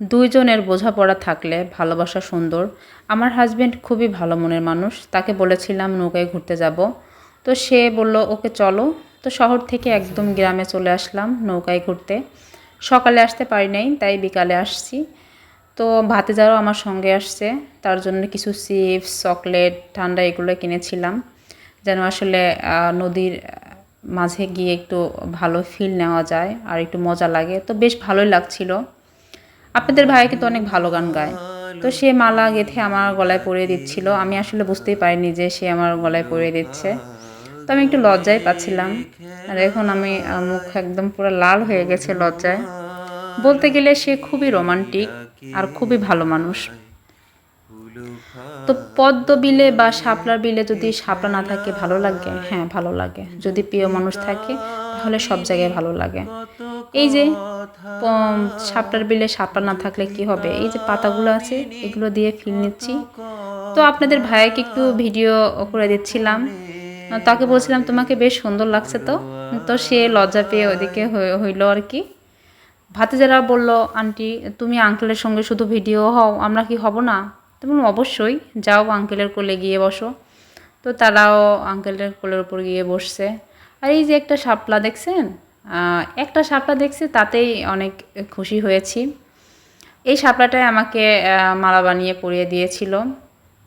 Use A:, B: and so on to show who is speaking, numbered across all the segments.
A: দুইজনের বোঝাপড়া থাকলে ভালোবাসা সুন্দর। আমার হাজবেন্ড খুবই ভালো মনের মানুষ, তাকে বলেছিলাম, নৌকায় ঘুরতে যাব। তো সে বলল, ওকে চলো। তো শহর থেকে একদম গ্রামে চলে আসলাম নৌকায় ঘুরতে। সকালে আসতে পারি নাই, তাই বিকালে আসছি। তো ভাতে যাওয়াও আমার সঙ্গে আসছে, তার জন্য কিছু চিপস, চকলেট, ঠান্ডা এগুলো কিনেছিলাম। যেন আসলে নদীর মাঝে গিয়ে একটু ভালো ফিল নেওয়া যায় আর একটু মজা লাগে। তো বেশ ভালোই লাগছিল। আপনাদের ভাই কিন্তু অনেক ভালো গান গায়। তো সে মালা গেঁথে আমার গলায় পরিয়ে দিচ্ছিল। আমি আসলে বুঝতেই পারিনি যে সে আমার গলায় পরিয়ে দিচ্ছে। তো আমি একটু লজ্জায় পাচ্ছিলাম। আর এখন আমি মুখ একদম পুরো লাল হয়ে গেছে লজ্জায়। বলতে গেলে সে খুবই রোমান্টিক আর খুবই ভালো মানুষ। তো পদ্ম বিলে বা শাপলার বিলে যদি শাপলা না থাকে, ভালো লাগে? হ্যাঁ ভালো লাগে। যদি প্রিয় মানুষ থাকে তাহলে সব জায়গায় ভালো লাগে। এই যে সাপটার বিলে সাপটা না থাকলে কি হবে? এই যে পাতাগুলো আছে, এগুলো দিয়ে ফিল নিচ্ছি। তো আপনাদের ভাইয়াকে একটু ভিডিও করে দিচ্ছিলাম। তাকে বলছিলাম, তোমাকে বেশ সুন্দর লাগছে তো। তো সে লজ্জা পেয়ে ওইদিকে হইল আর কি। ভাতে যারা বলল, আন্টি, তুমি আঙ্কেলের সঙ্গে শুধু ভিডিও হও, আমরা কি হব না? তুমি অবশ্যই, যাও আঙ্কেলের কোলে গিয়ে বসো। তো তারাও আঙ্কেলের কোলের উপর গিয়ে বসছে। আর এই যে একটা শাপলা দেখছেন? একটা শাপলা দেখছি, তাতেই অনেক খুশি হয়েছি। এই শাপলাটাই আমাকে মালা বানিয়ে পরিয়ে দিয়েছিল।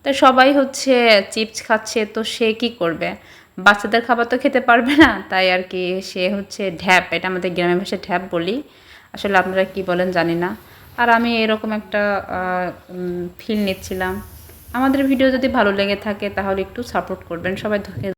A: তো সবাই হচ্ছে চিপস খাচ্ছে, তো সে কি করবে? বাচ্চাদের খাবার তো খেতে পারবে না, তাই আর কি সে হচ্ছে ঢ্যাপ। এটা আমাদের গ্রামের ভাষায় ঢ্যাপ বলি। আসলে আপনারা কি বলেন জানি না। আর আমি এরকম একটা ফিল নিচ্ছিলাম। আমাদের ভিডিও যদি ভালো লেগে থাকে, তাহলে একটু সাপোর্ট করবেন। সবাই ধ-